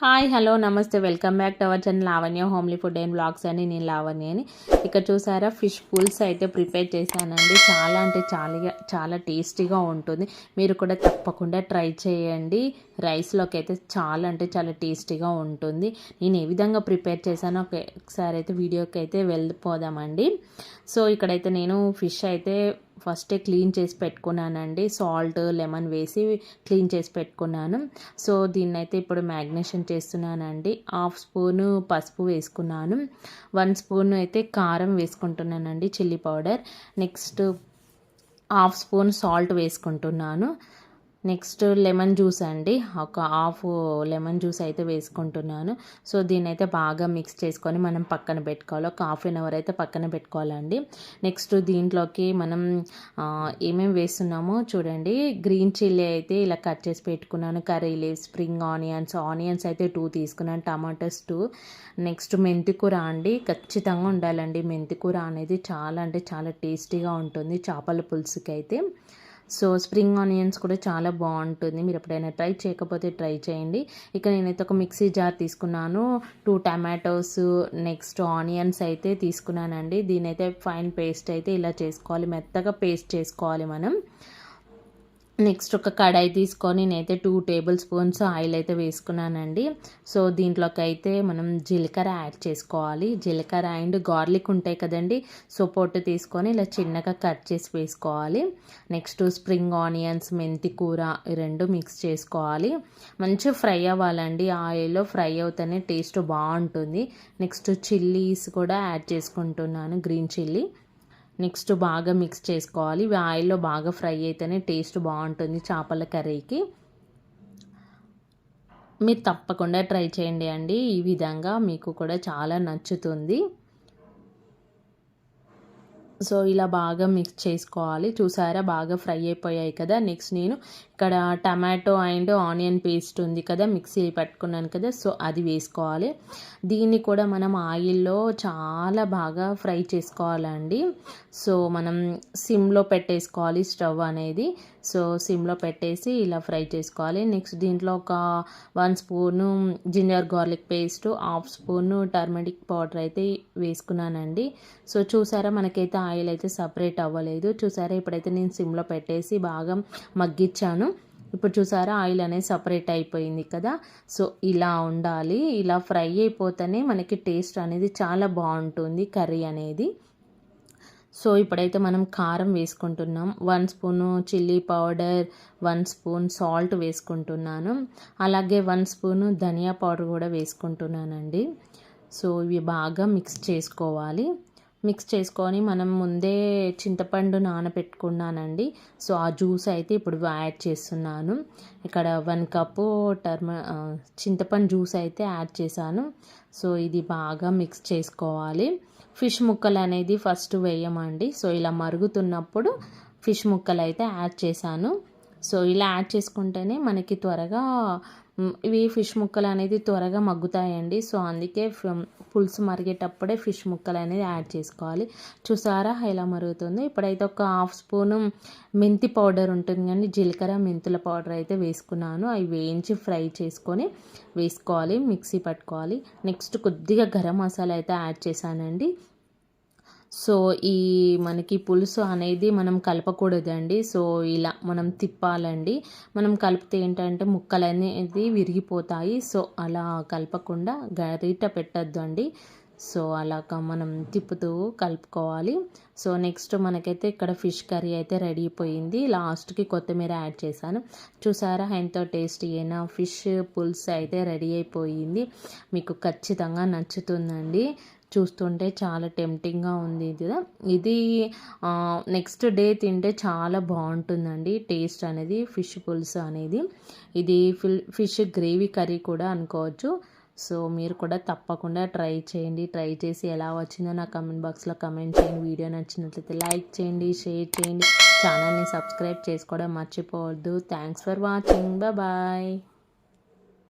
Hi hello నమస్తే. Welcome back to our channel Lavanya homely food and blogs అని నేను లావణ్య అని. ఇక్కడ చూసారా ఫిష్ పుల్స్ అయితే ప్రిపేర్ చేశానండి. చాలా అంటే చాలా చాలా టేస్టీగా ఉంటుంది. మీరు కూడా తప్పకుండా ట్రై చేయండి. రైస్లోకి అయితే చాలా అంటే చాలా టేస్టీగా ఉంటుంది. నేను ఏ విధంగా ప్రిపేర్ చేశానో ఒకసారి అయితే వీడియోకి అయితే వెళ్ళిపోదామండి. సో ఇక్కడైతే నేను ఫిష్ అయితే ఫస్టే క్లీన్ చేసి పెట్టుకున్నానండి. సాల్ట్ లెమన్ వేసి క్లీన్ చేసి పెట్టుకున్నాను. సో దీన్ని అయితే ఇప్పుడు మ్యాగ్నేషన్ చేస్తున్నానండి. హాఫ్ స్పూను పసుపు వేసుకున్నాను. వన్ స్పూన్ అయితే కారం వేసుకుంటున్నానండి chilli powder next half spoon salt వేసుకుంటున్నాను. నెక్స్ట్ లెమన్ జ్యూస్ అండి. ఒక హాఫ్ లెమన్ జ్యూస్ అయితే వేసుకుంటున్నాను. సో దీని అయితే బాగా మిక్స్ చేసుకొని మనం పక్కన పెట్టుకోవాలి. ఒక హాఫ్ అన్ అవర్ అయితే పక్కన పెట్టుకోవాలండి. నెక్స్ట్ దీంట్లోకి మనం ఏమేమి వేస్తున్నామో చూడండి. గ్రీన్ చిల్లీ అయితే ఇలా కట్ చేసి పెట్టుకున్నాను. Curry leaves spring onions onions అయితే టూ తీసుకున్నాను. Tomatoes two. నెక్స్ట్ మెంతికూర అండి. ఖచ్చితంగా ఉండాలండి. మెంతికూర అనేది చాలా అంటే చాలా టేస్టీగా ఉంటుంది. చేపల పులుసుకి అయితే సో స్ప్రింగ్ ఆనియన్స్ కూడా చాలా బాగుంటుంది. మీరు ఎప్పుడైనా ట్రై చేయకపోతే ట్రై చేయండి. ఇక నేనైతే ఒక మిక్సీ జార్ తీసుకున్నాను. టూ టమాటోస్ నెక్స్ట్ ఆనియన్స్ అయితే తీసుకున్నానండి. దీని అయితే ఫైన్ పేస్ట్ అయితే ఇలా చేసుకోవాలి. మెత్తగా పేస్ట్ చేసుకోవాలి మనం. నెక్స్ట్ ఒక కడాయి తీసుకొని నేనైతే టూ టేబుల్ స్పూన్స్ ఆయిల్ అయితే వేసుకున్నానండి. సో దీంట్లోకి అయితే మనం జీలకర్ర యాడ్ చేసుకోవాలి. జీలకర్ర అండ్ గార్లిక్ ఉంటాయి కదండి సో పొట్టు తీసుకొని ఇలా చిన్నగా కట్ చేసి వేసుకోవాలి. నెక్స్ట్ స్ప్రింగ్ ఆనియన్స్ మెంతి కూర రెండు మిక్స్ చేసుకోవాలి. మంచిగా ఫ్రై అవ్వాలండి. ఆయిల్లో ఫ్రై అవుతేనే టేస్ట్ బాగుంటుంది. నెక్స్ట్ చిల్లీస్ కూడా యాడ్ చేసుకుంటున్నాను గ్రీన్ చిల్లీ. నెక్స్ట్ బాగా మిక్స్ చేసుకోవాలి. ఇవి ఆయిల్లో బాగా ఫ్రై అయితేనే టేస్ట్ బాగుంటుంది చేపల కర్రీకి. మీరు తప్పకుండా ట్రై చేయండి అండి. ఈ విధంగా మీకు కూడా చాలా నచ్చుతుంది. సో ఇలా బాగా మిక్స్ చేసుకోవాలి. చూసారా? బాగా ఫ్రై అయిపోయాయి కదా. నెక్స్ట్ నేను ఇక్కడ టమాటో అండ్ ఆనియన్ పేస్ట్ ఉంది కదా. మిక్సీ పెట్టుకున్నాను కదా. సో అది వేసుకోవాలి. దీన్ని కూడా మనం ఆయిల్లో చాలా బాగా ఫ్రై చేసుకోవాలండి. సో మనం సిమ్లో పెట్టేసుకోవాలి స్టవ్ అనేది. సో సిమ్లో పెట్టేసి ఇలా ఫ్రై చేసుకోవాలి. నెక్స్ట్ దీంట్లో ఒక one spoon ginger garlic paste half spoon turmeric powder అయితే వేసుకున్నానండి. సో చూసారా? మనకైతే ఆయిల్ అయితే సపరేట్ అవ్వలేదు. చూసారా ఇప్పుడైతే నేను సిమ్లో పెట్టేసి బాగా మగ్గించాను ఇప్పుడు చూసారా ఆయిల్ అనేది సపరేట్ అయిపోయింది కదా. సో ఇలా ఉండాలి. ఇలా ఫ్రై అయిపోతేనే మనకి టేస్ట్ అనేది చాలా బాగుంటుంది కర్రీ అనేది. సో ఇప్పుడైతే మనం కారం వేసుకుంటున్నాం. One spoon chilli powder one spoon salt వేసుకుంటున్నాను. అలాగే వన్ స్పూను ధనియా పౌడర్ కూడా వేసుకుంటున్నానండి. సో ఇవి బాగా మిక్స్ చేసుకోవాలి. మిక్స్ చేసుకొని మనం ముందే చింతపండు నానబెట్టుకున్నానండి సో ఆ జ్యూస్ అయితే ఇప్పుడు యాడ్ చేస్తున్నాను. ఇక్కడ వన్ కప్పు టర్మ చింతపండు జ్యూస్ అయితే యాడ్ చేశాను. సో ఇది బాగా మిక్స్ చేసుకోవాలి. ఫిష్ ముక్కలు అనేది ఫస్ట్ వేయమండి. సో ఇలా మరుగుతున్నప్పుడు ఫిష్ ముక్కలు అయితే యాడ్ చేశాను. సో ఇలా యాడ్ చేసుకుంటేనే మనకి త్వరగా ఇవి ఫిష్ ముక్కలు అనేది త్వరగా మగ్గుతాయండి. సో అందుకే పులుసు మరిగేటప్పుడే ఫిష్ ముక్కలు అనేది యాడ్ చేసుకోవాలి. చూసారా ఇలా మరుగుతుంది? ఇప్పుడైతే ఒక హాఫ్ స్పూను మెంతి పౌడర్ ఉంటుంది కానీ జీలకర్ర మెంతుల పౌడర్ అయితే వేసుకున్నాను. అవి వేయించి ఫ్రై చేసుకొని వేసుకోవాలి మిక్సీ పట్టుకోవాలి. నెక్స్ట్ కొద్దిగా గరం మసాలా అయితే యాడ్ చేశానండి. సో ఈ మనకి పులుసు అనేది మనం కలపకూడదండి. సో ఇలా మనం తిప్పాలండి. మనం కలిపితే ఏంటంటే ముక్కలు అనేది విరిగిపోతాయి. సో అలా కలపకుండా గరిట పెట్టద్దు అండి సో అలాగ మనం తిప్పుతూ కలుపుకోవాలి. సో నెక్స్ట్ మనకైతే ఇక్కడ ఫిష్ కర్రీ అయితే రెడీ అయిపోయింది. లాస్ట్కి కొత్తిమీర యాడ్ చేశాను. చూసారా ఎంతో టేస్టీ అయినా ఫిష్ పులుసు అయితే రెడీ అయిపోయింది. మీకు ఖచ్చితంగా నచ్చుతుందండి. చూస్తుంటే చాలా టెంప్టింగ్గా ఉంది ఇది. ఇది నెక్స్ట్ డే తింటే చాలా బాగుంటుందండి. టేస్ట్ అనేది ఫిష్ పులుసు అనేది. ఇది ఫిష్ గ్రేవీ కర్రీ కూడా అనుకోవచ్చు. సో మీరు కూడా తప్పకుండా ట్రై చేయండి. ట్రై చేసి ఎలా వచ్చిందో నా కమెంట్ బాక్స్లో కమెంట్ చేయండి. వీడియో నచ్చినట్లయితే లైక్ చేయండి షేర్ చేయండి. ఛానల్ని సబ్స్క్రైబ్ చేసుకోవడం మర్చిపోవద్దు. Thanks for watching bye